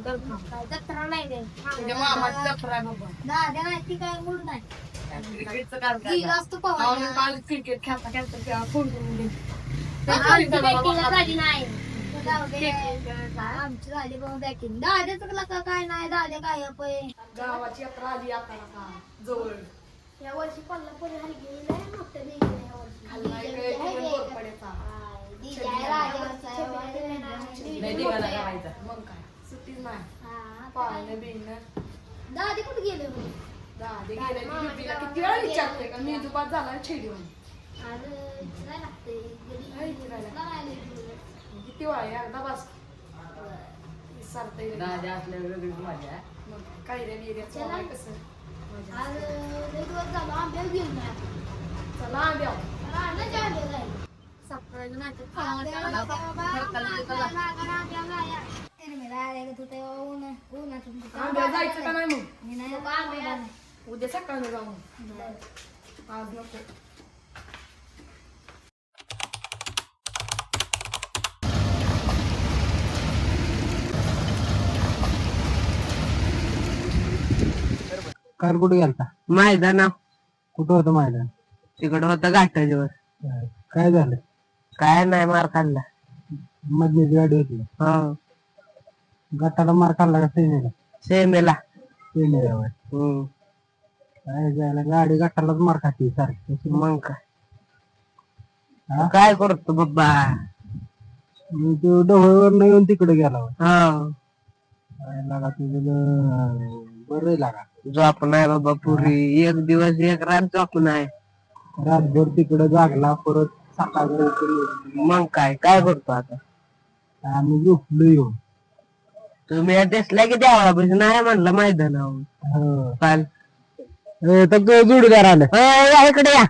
गेला होय. काय जत्रा नाही रे तुझ्या मामाची जत्रा आहे बाबा. दाद्या नाही ती काय मूड नाही क्रिकेटचं काम काय गेला असतो पवार पाहुणे काल क्रिकेट खेळता खेळता तेव्हा फोन करून दे झाली नाही. जाऊ दे. आमची झाली पण बॅटिंग. दाद्याचं का काय नाही दाद्या काय पै गावाची यात्रा आली आता का जवळ. या वर्षी कोल्हापूर हरी गेली मोठं दिलं या वर्षी. खाल्ला एक एक एक कोरपड्याचा. DJ आहे आहे, वाटेल नाही. मग काय? सुट्टीच नाही हा, पाळणे बिळणे दादी कुठे गेले मग? दादे गेले बीबीला किती वेळा विचारते का मी दुपार झाला छेडी अरे, लागते. लागते. किती वेळा एकदा बस सरता दादा असल्यावर वेगळीच मजा आहे. मग काय रे बिर्याचं चला. कसं मजा. अरे, लई दिवस झालं, आंब्याला गेलो नाही आपण. चला रानाच्या आंब्याला जायला. आंब्याला तिरमिला आले का तू तेव्हा ऊन- उन्हातून तू आंब्या जायचं का नाही मग मी नाही आंब्याला नाही. उद्या सकाळी जाऊ आज नको काल कुठे गेलता? मैदाना कुठं होतं मैदान? तिकडं होतं घाटाच्यावर काय झालं? काय नाही मार खाल्ला. मधली गाडी होती. हो. गटाला मार खाल्ला का सेनेला सेमेला. सेनेला होय. हम्म. काय जायला गाडी गटालाच मार खाती सारखी. मग काय? हा? काय करतो बाबा? मी तो ढवळवर येऊन तिकडे गेला होय. हो. काय लागा तुझं बरं लागा. झोप नाही बाबा पुरी. एक दिवस एक रात झोप नाही रातभर तिकडे जागला परत सकाळी उठून मग काय? काय करतो आता? आम्ही झोपलो येऊन तुम्ही दिसला की द्यावा बस नाही म्हणलं मैदानावर. हो. काल. तर तो जोडीदार आलं. अ, या इकडे या.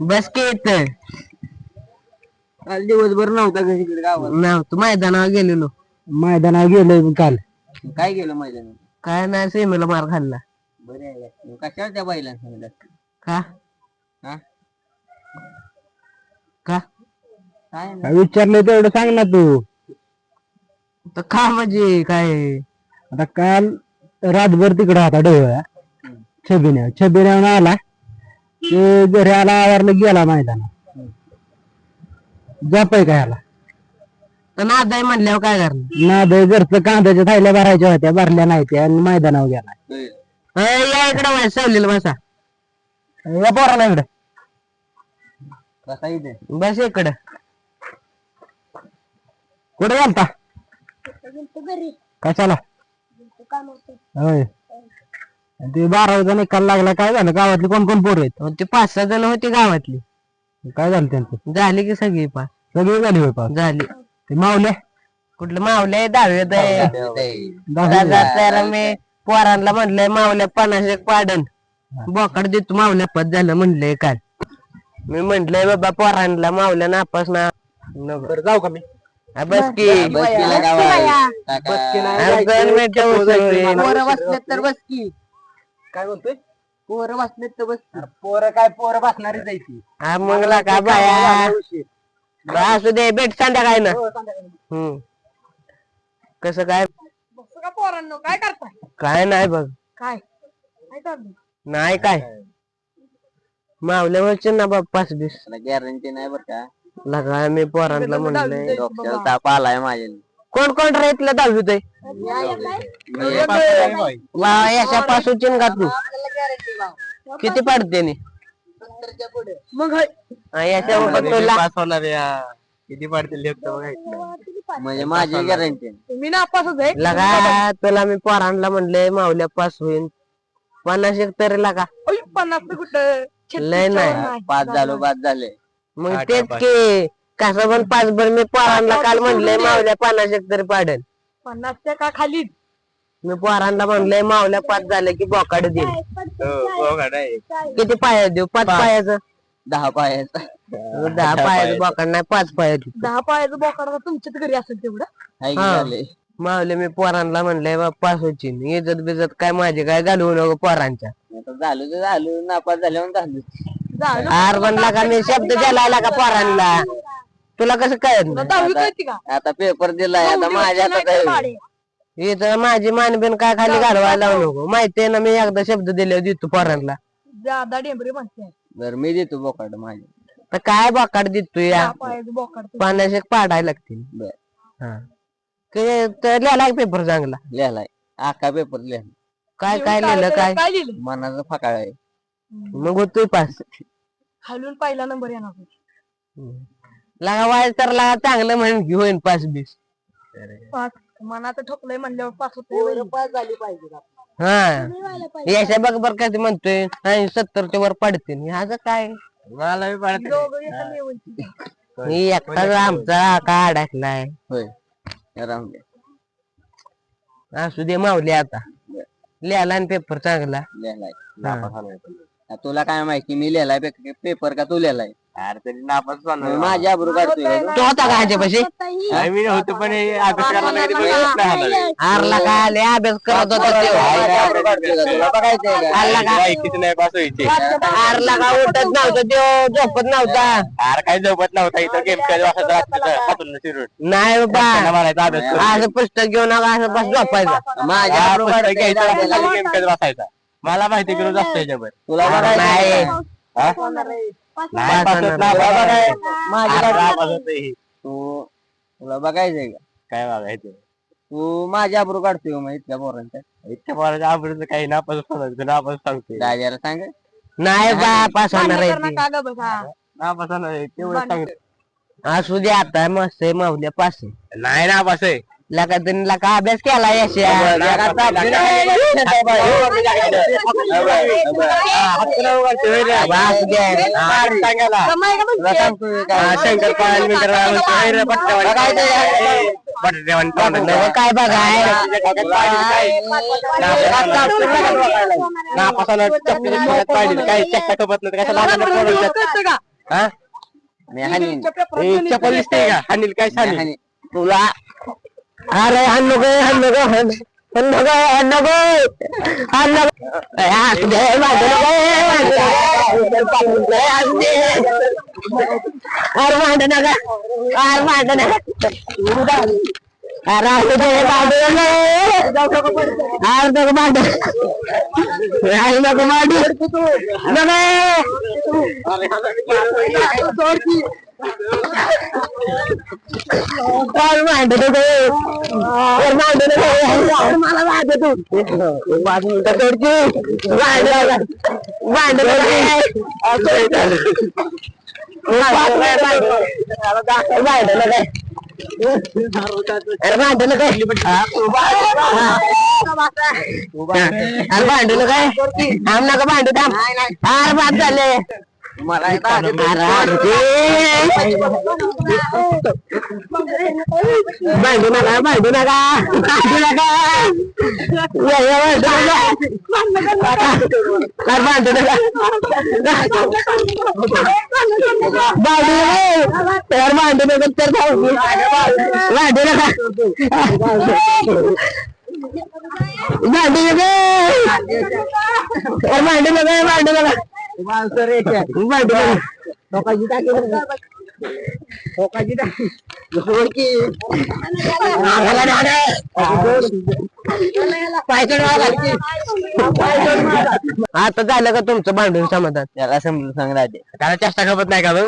बस की इथं. काल दिवसभर नव्हता घरी इकडे गावात नव्हतं मैदानावर गेलेलो. मैदानावर गेलोय काल. काय केलं मैदानात काय नाही सेमीला मार खाल्ला. बरं आहे. कशाला त्या बाईला सांगितलं का हा? का काय विचारलं तेवढं सांग ना तू. तर का म्हणजे काय? आता काल रातभर तिकडे होता डोळ्या छबिन्या छबिन्या आला. ते घरी आला आवरला गेला मैदानात. जापाय का ह्याला? तर नादाय म्हणल्यावर काय करणार? नाद घरचं कांद्याच्या थैल्या भरायच्या होत्या भरल्या नाही त्या आणि मैदानावर गेला. या इकडे वय सावलीला बसा. या पोराला इकडे. बस इकडं. कुठे गेलता? कशाला? होय. ते बारावीचा निकाल लागला काय झालं? गावातले कोण कोण पोर आहेत? ते पाच सहा जण होती गावातली. काय झालं त्यांचं? झाली की सगळी पा. सगळे झाले होय पास झाली. ते मावले? कुठलं दहावीत आहे? दहावी दादा तर मी पोरांना म्हणलंय मावल्या पन्नास एक पाडन. बोकड देतो मावल्या पद झालं म्हणलंय काल. मी म्हंटलय बाबा पोरांना मावल्या नापास ना. बरं जाऊ का मी? हा, बस की अरे दोन मिनिटं उशीर होईल. तर बस की. काय म्हणतोय? पोरं बसलेत तर बस पोरं काय पोरं बसणारी जायची हा मग का बाया? असू दे भेट संध्याकाळी ना. हम्म. कसं काय? बसू का पोरांनो? काय करताय? काय नाही बघ. काय? काय करतो नाही काय. मावल्या व्हायचे ना बाप पाच बीस गॅरंटी नाही बरं का. लगा मी पोरांना म्हणलंय डोक्याला ताप आलाय माझ्या कोण कोण राहितलं दहावीत वा याच्या पासून का तू. किती पाडते नी? मग हाय. हा, याच्या वर तुला किती पडतील म्हणजे माझी गॅरंटी मी आहे. लगा तुला मी पोरांना म्हणलंय मावल्या पास होईन. पन्नास एक तरी लागा. ओय, पन्नास तर कुठं? लय नाही. नाही. पाच झालो बाद झाले. मग तेच की कसं पण पाच भर मी पोरांना काल म्हणलंय मावल्या पन्नास एक तरी पाडन. पन्नासच्या का खाली? मी पोरांना म्हणलंय मावल्या पाच झालं की बोकाड देईल किती पाया देऊ? पाच पायाचं? दहा पायाचा. दहा पायाचं बोकाड नाही पाच पायाचं दहा पायाचं बोकाड तुमच्याच घरी असेल तेवढं. हाय की हा. झाले मावले मी पोरांना म्हणलंय बा पास होची इजत बिजत काय माझी काय घालवू नको पोरांच्या. आता झालो तर झालो नापास झाल्यावर झालो. आर म्हणला का मी शब्द द्यायला का पोरांना? तुला कसं कळत नाही? दहावी कळती का? आता पेपर दिलाय आता माझ्या हातात आहे. इथं माझी मानबीन काय खाली घालवायला लावू नको? माहितीये ना मी एकदा शब्द दिले देतो पोरांना. जादा डेंबरी म्हणते. बरं मी देतो बोकाड माझे तर काय बोकाड देतो या? पायाचं बोकाड पाण्याचे पाडायला लागतील. बर. हा. ते तर लिहायला पेपर चांगला? लिहायलाय आका पेपर लिहायला. काय काय लिहिलं? काय? काय लिहिलं? मनाचा फकाळ आहे. मग होतोय पास. खालून पहिला नंबर येणार लागा वाय तर लागा चांगलं म्हणून की होईन पास बीस. पाच मनाचं ठोकलंय म्हणल्यावर पाच होते पास झाली पाहिजे हा. याच्या बघ बर काय ते म्हणतोय आणि सत्तरच्या वर पडते. ह्याच काय? मला दोघं लेवलची. मी एकटाच आमचा का अडकलाय. होय. राहून दे. असू दे मावले आता. लिहायला आणि पेपर चांगला. तुला काय माहिती मी लिहिलाय पे- पेपर का तू लिहिलाय? अरे तरी नापास माझ्या काढतोय. का तू? होता का ह्याच्यापाशी? मी होतो पण अभ्यास आरला का? आले अभ्यास करत होता तो. तुला बघायचंय का? आरला का? उठत नव्हता तो झोपत नव्हता. अरे काय झोपत नव्हता. इथं गेम खेळत नाही बाबा. असं पुस्तक घेऊन आला, असं बस झोपायचं. माझ्या काढतोय का? गेम खेळत बसायचा. मला माहिती की रोज असतो याच्यावर तुला नाही तुला. आवाज होतोय ही. तू बघायचंय का? काय बघायचं तू माझ्या अब्रू काढतोय मग इतक्या पोरांच्या इतक्या पोराच्या आवडीचं काही नापास सांगतो नापास सांगतोय. दाजाला सांग. नाही बा पास होणार आहे ती. नापास होणार तेवढं सांगतो असू दे आता मस्त आहे मावल्या पास आहे. नाही नापास आहे. लका त्यांनी लका अभ्यास केला? सांगतोय काय काय बघाय काही चक्का टोपत नाही कशाला का? हा दिसते हानील काय हाणीन. तुला अरे हाण नको हाण नको हाण हाण नको हाण नको हाण नको ए, असू दे भांडू नको ए, भांडू नको. ए, असू दे. अरे भांडू नका. अरे भांडू नका. अरे असू दे भांडू नको अरे नको भांडू. अरे नको भांडू नको अरे भांडू नको अरे मला तू. नका अरे भांडू नका अरे भांडू नका थांब नका भांडू थांब. अरे बाद झाले. मला भांडू नका भांडू नका भांडू नका ये, ये, भांडू नका भांडू भांडू तर भांडू नका तर भांडू भांडू नका भांडू नका अरे भांडू नका भांडू आता झालं का तुमचं भांडून समाधान? त्याला समजून सांग राजे. त्याला चेष्टा खपत नाही का बघ?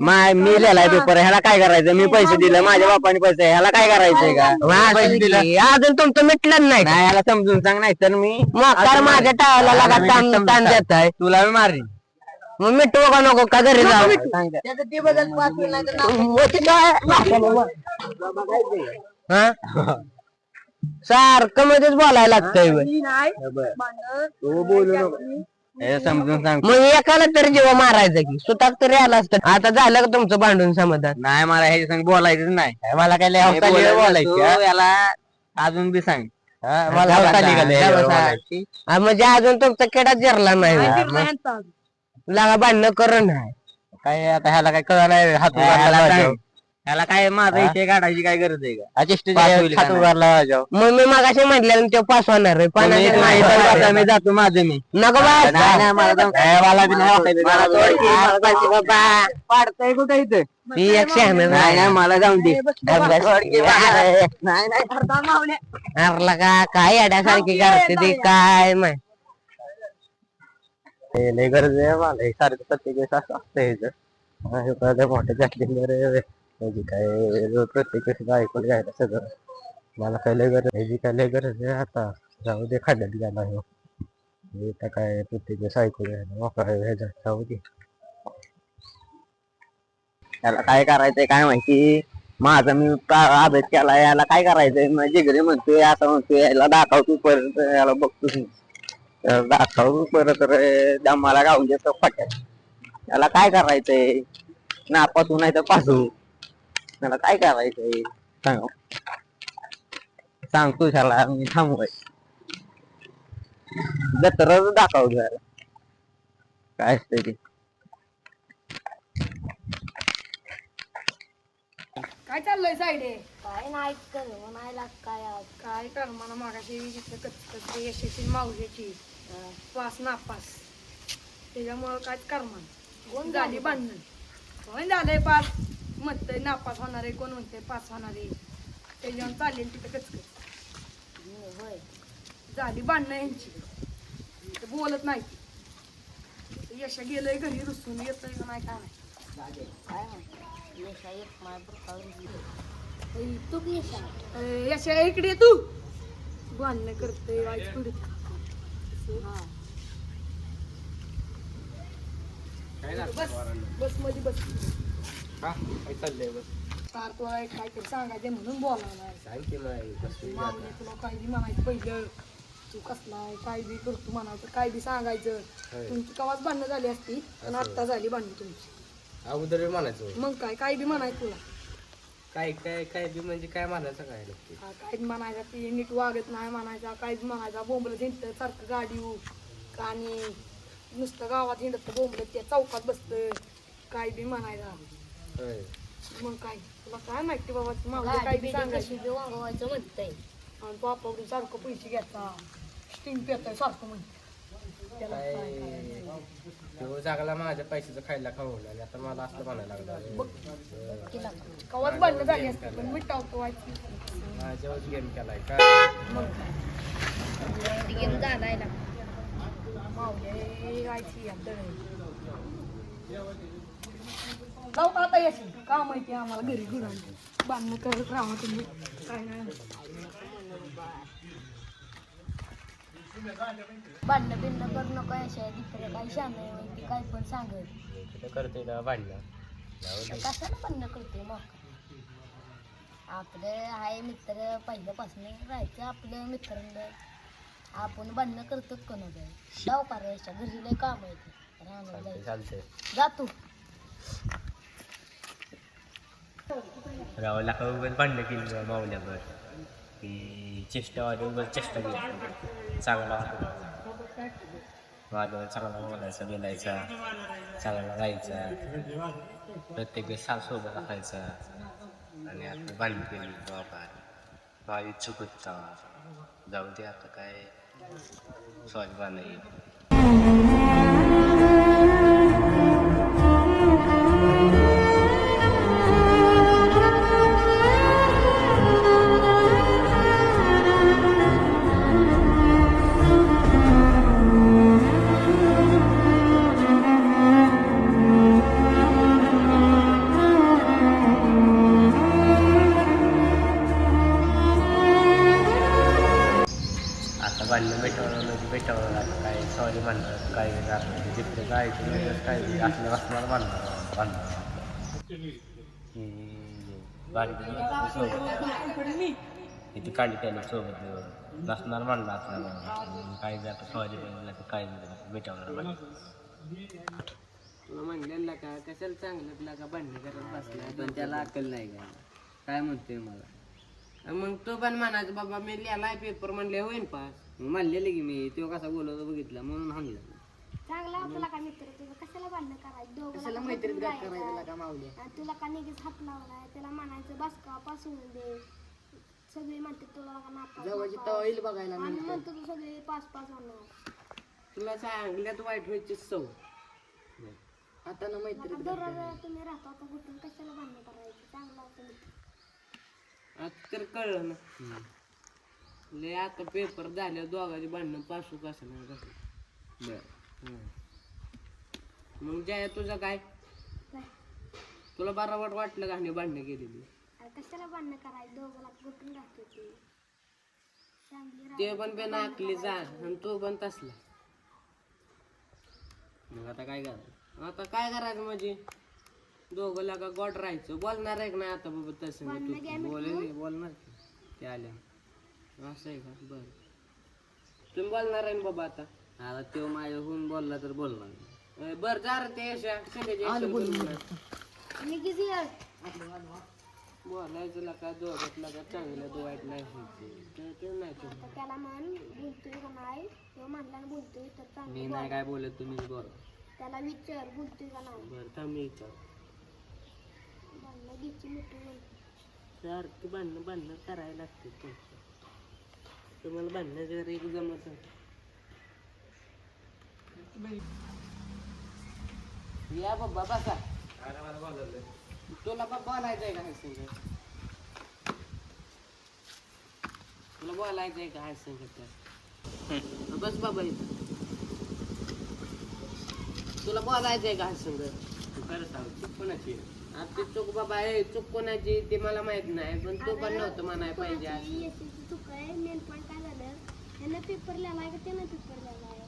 माय मी लिहिलाय पेपर ह्याला काय करायचं? मी पैसे दिले माझ्या बापाने पैसे ह्याला काय करायचंय का? अजून तुमचं मिटलं नाही का? नाही याला समजून सांग नाही तर मी माझ्या टाळाला लागा ताण देत आहे तुला मी मारीन मग मिटवू का नको का घरी जाऊ. त्याचं ते नाही तर नाव. हा? सारखं मध्येच बोलायला लागतंय. मी नाही. भांडण. हे समजून सांग. मग एकाला तरी जेव्हा मारायचं की सुताक तरी आला असतं. आता झालं का तुमचं भांडून समाधान? नाही मला ह्याच्या संग बोलायचं नाही. मला काय लय हे हौस आली बोलायचं हा? याला अजून बी सांग. हा, मला हौस आली का लय? म्हणजे अजून तुमचा केडा जिरला नाही. लागा भांडणं करून नाही काय आता ह्याला काय कळलं नाही हात ह्याला. माझ्यावर. काय माझा? विषय काढायची काय गरज आहे का? चेष्टेची पास काय होईल का हात नाही? उगारला माझ्यावर. मग मी मागाशी म्हटलं तो पास होणार आहे. तुम्ही पाण्याच्या नाही तर नाही. आता मी जातो माझं मी. नको बस. नाही, नाही, मला जाऊ- ए, मला बी नाही वाटायचं. मला सोड की, मला जायचं बाबा पाडतंय कुठे इथं? मी एक शहाणं नाही नाही मला जाऊन दे. नाही का काय अड्यासारखी करते ती? काय माहीत? हे लय गरज आहे मला हे सारखं प्रत्येक वेळेस असं असतं ह्याचं. हा, हे मोठं जास्तीत म्हणजे काय प्रत्येक वेळेस ऐकून घ्यायला सगळं. मला काय लय गरज ह्याची काय लय गरज आहे आता. जाऊ दे खाड्यात गेला ह्यो हे. आता काय प्रत्येक वेळेस ऐकून घ्यायला मोकळा ह्याच्यात जाऊ दे. त्याला काय करायचंय काय माहिती? माझा मी अभ्यास केला याला काय करायचंय? मग जिगरी म्हणतोय असं म्हणतोय याला दाखवतो परत याला बघतो. दाखवून परत रे दमाला गावून देतो फाट्यात त्याला काय करायचंय? नापासू नाही तर पासू. त्याला काय करायचंय? सांग. सांगतो त्याला मी थांबवाय जत्रच दाखव याला काय असतंय ते? काय चाललंय साईडे काय नाही कर म्हणायला काय आज? काय कर मला मागाशी घेतलं कच्ची कच्ची यशाची मावशाची. पास नापास. त्याच्यामुळं काय कर कोण झाली बांधणं कोण झालंय पास? म्हणतंय नापास होणार आहे कोण म्हणतंय पास होणार आहे. त्याच्यावर चालेल तिथं कचकच. होय झाली बांधणं यांची. बोलत नाही ते. यशा गेलंय घरी रुसून येतोय का नाही काय नाही. काय माहिती? यशा एक माय बरोबर तू की यशा इकडे ये तू. बांधणं करते वाईट पुढे. हा. बस बसमध्ये बस. काय चाललंय बस? तुला एक काहीतरी सांगायचं म्हणून सांग की मागणी तुला काय बी म्हणायचं पहिलं. तू कसलाय काय बी करतो म्हणायचं काय बी सांगायचं. तुमची कवाच भांडणं झाली असती पण आत्ता झाली भांडणं तुमची. अगोदर म्हणायचं मग काय? काय बी म्हणायचं तुला? काय काय काय बी म्हणजे काय म्हणायचं काय नक्की? हा, काय म्हणायचा ती नीट वागत नाही म्हणायचा काय बी म्हणायचा. बोंबलं हिंडत सारखं गाडी आणि नुसतं गावात हिंडत बोंबलं त्या चौकात बसतं काय बी म्हणायचा. होय. मग काय? तुला काय माहिती बाबा? मागं काय बी सांगायचं? वागवायचं म्हणतंय. आणि बापाकडून सारखं पैसे घ्यायचा. स्टिंग पेताय सारखं म्हणते त्याला काय काय नाही. तो जागला माझ्या पैशाचं खायला खाऊन आणि आता मला असलं म्हणायला लागलं. कवाच बंद झाली असते पण मिटावतो व्हायची माझ्यावर गेम केलाय का? गेम झालाय ना मावले गायची जाऊ का आता याची का माहिती आम्हाला? घरी घुरान बांधणं करत राहा तुम्ही. काय नाही. भांडणं बिंडणं करू नको यशा दुसरं काही शान ती काय पण सांगत करते का भांडणं? जाऊ दे. कशाला भांडणं करते मग? आपलं आहे मित्र पहिल्यापासून राहायचं आपलं मित्रांना. आपण भांडणं करतोच कोणाचं जाऊ का रे यशा घरी लय काम आहे ते चालतंय जायचं. जा तू. उगाच भांडणं केली मावल्यावर की चेष्टावाली वाजवून चेष्टा केली. चांगला वाजवून चांगला बोलायचा बोलायचा चांगला राहायचा. प्रत्येक वेळेस साफ सोबत राहायचा. आणि आता भांडण केली बाबा. भावी चुकत जाऊ दे आता काय. स्वाभिमान नाही काय असलं तिकडे काय काय असलं असणार बांधणार बांधणार की इथे काढली त्याला सोबत नसणार म्हणला असणार काय जातं सवारी बनवला तर काय मिटवणार तुला म्हणलेला का कशाला चांगलं का भांडण करत बसला पण त्याला अक्कल नाही का? काय म्हणतोय मला? मग तो पण म्हणायचं बाबा मी लिहायला पेपर म्हणले होईन पास. म्हणलेले की मी तो कसा बोलवतो बघितला म्हणून हाणलं. चांगला तुला काय मित्र तुझं? कशाला भांडणं करायचं? दोघं कशाला मैत्रीत गाठ करायचं आणि तुला का निघीच हात लावलाय? त्याला म्हणायचं बस का पासून दे. सगळी म्हणते तुला का नापास जवळची नापास. तवा येईल बघायला आम्ही नंतर. म्हणतो तू सगळे पाच पाच होणार. तुला सांगल्यात वाईट व्हायची सव आता ना मैत्रीत गाठ करायची. दररोज तुम्ही राहता आता कुठून कशाला भांडणं करायचं? चांगला होतं मित्र. आता तर कळलं ना. लय आता पेपर झाले दोघांची भांडणं पासू कसं नाही कसं बर. मग जया तुझं काय? तुला बरोबर वाटलं का आणि भांडणं केलेली. अरे कशाला भांडणं करायचं? दोघाला कुठून राहतो ते. पण बेना आकली जा आणि तो पण तसला. मग आता काय करायचं? आता काय करायचं म्हणजे? दोघं लागा गोड राहायचं. बोलणार आहे का नाही आता बाबा तसं मी तू बोलेल बोलणार की. ते आल्या असं आहे का? बरं. तुम्ही बोलणार आहे ना बाबा आता. आता तो माझ्याहून बोलला तर बोलणार बर जा रे ते सगळ्याच्या यशाला निघीच ये. बोलायचं लागा दोघात लागा चांगलं तो वाईट नाही व्हायचं. ते- ते नाही ते. तर त्याला म्हण बोलतोय का नाही? तो म्हणला बोलतोय तर मी चांगलं नाही बोल. काय बोलत तुम्हीच बोला. त्याला विचार बोलतोय का नाही? बरं थांब मी विचार भांडणं घ्यायची सारखी भांडणं भांडणं करायला लागते तुमचं. तुम्हाला भांडणं जर एक जमत या बाबा बसा तुला बाबा बोलायचंय का हाय संग तुला बोलायचंय का हाय संग बस बाबा इथं. तुला बोलायचंय का हाय संग तू खरं सांग चूक कोणाची आपली चूक बाबा आहे चूक कोणाची ते मला माहीत नाही पण तू पण नव्हतं म्हणाय पाहिजे चूक आहे मेन पॉईंट काय झालं? ह्यानं पेपर लिहिलाय का त्यानं पेपर लिहिलाय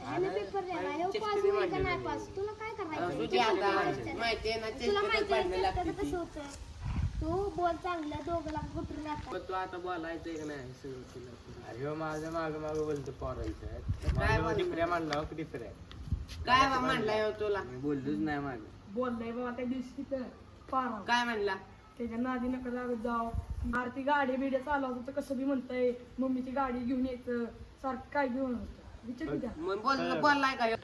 ह्यानं पेपर लिहिलाय ह्यो पास होईल का नाही पास तुला काय करायचं? तुझी आता माहिती आहे ना तुला चेष्टेतच माहिती भांडणं आहे लागते त्याचं ती. कसं होतं तू बोल चांगलं दोघं लाख कुठून राहतात? पण तू आता बोलायचंय का नाही सगळं तुला अरे माझं माग माग बोलतो पोरायचं काय बोलतो? म्हणला फ्रे काय बा म्हणलाय हो तुला? मी बोललोच नाही माग. बोललाय बाबा त्या दिवशी तिथं पारा. काय म्हणला? त्याच्या नादी नका लागत जाव आरती गाडी बिड्या चालवत होतं कसं बी म्हणतंय मम्मीची गाडी घेऊन यायचं सारखं काय घेऊन होतं? विचार मग बोल बोललाय का? ह्यो?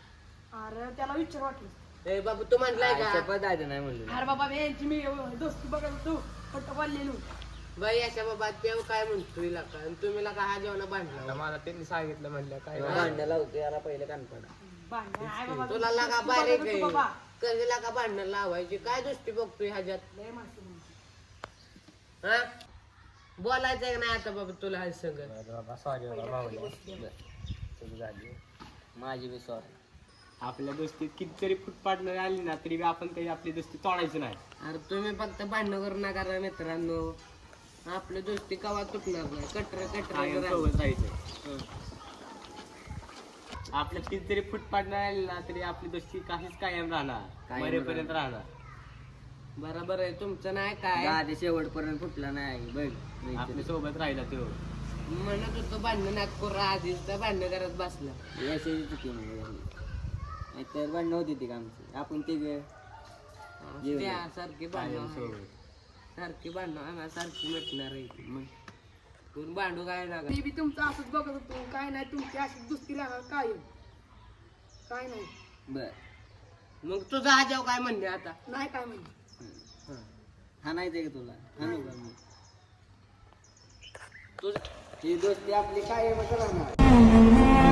अरे त्याला विचार वाटलं. ए बाबू तू म्हणलाय का? शपथ आहे नाही म्हणलं. अरे बाबा मी यांची मी दोस्ती होतो. बाई अशा बाबा काय म्हणतोय का? आणि तुम्ही का हा जेवण भांडला मला त्यांनी सांगितलं म्हणलं काय भांडणं लावतो याला पहिले कानपडा भांडण आहे बाबा तुला लागा दोस्ती बारीक आहे होतो बाबा. भांडणं लावायची? काय दृष्टी बघतोय ह्याच्यात? लय माणसं म्हणतात. हा? बोलायचंय का नाही आता बाबा तुला हा संग बाबा सॉरी बाबा मावल्या चूक झाली. माझी बी सॉरी आपल्या दोस्तीत कितीतरी फूट पाडणार आली ना तरी बी आपण काही आपली दोस्ती तोडायची नाही. अरे तुम्ही फक्त भांडणं करू नका रे मित्रांनो. आपली दोस्ती कवा तुटणार नाही. कटर कायम कटर सोबत राहायचं आपल्या कितीतरी फूट पाडणार आली ना तरी आपली दोस्ती काहीच कायम राहणार. कायम मरेपर्यंत राहणार. बरोबर आहे. तुमचं नाही काय? आधी शेवटपर्यंत फुटला नाही. बघ आपल्यासोबत राहिला तो. म्हणत होतो भांडण नाक करू आधीच तर भांडण करत बसला. यशाची चुकी नाही नाहीतर भांडणं होती ती का आमची? आपण ते जेवलो. त्या सारखी भांडण सारखी भांडण सारखी मिटणार आहे. मग. कोण भांडू काय लागा? मी बी तुमचं असंच बघत होतो. काय नाही तुमची अशी दुस्ती लागणार काय काय नाही. बर. मग तुझा हा जेव काय म्हणणे आता? नाही काय म्हणजे हाणायचंय का तुला. हाणू का मग? तुझं ही दोस्ती आपली काय राहणार.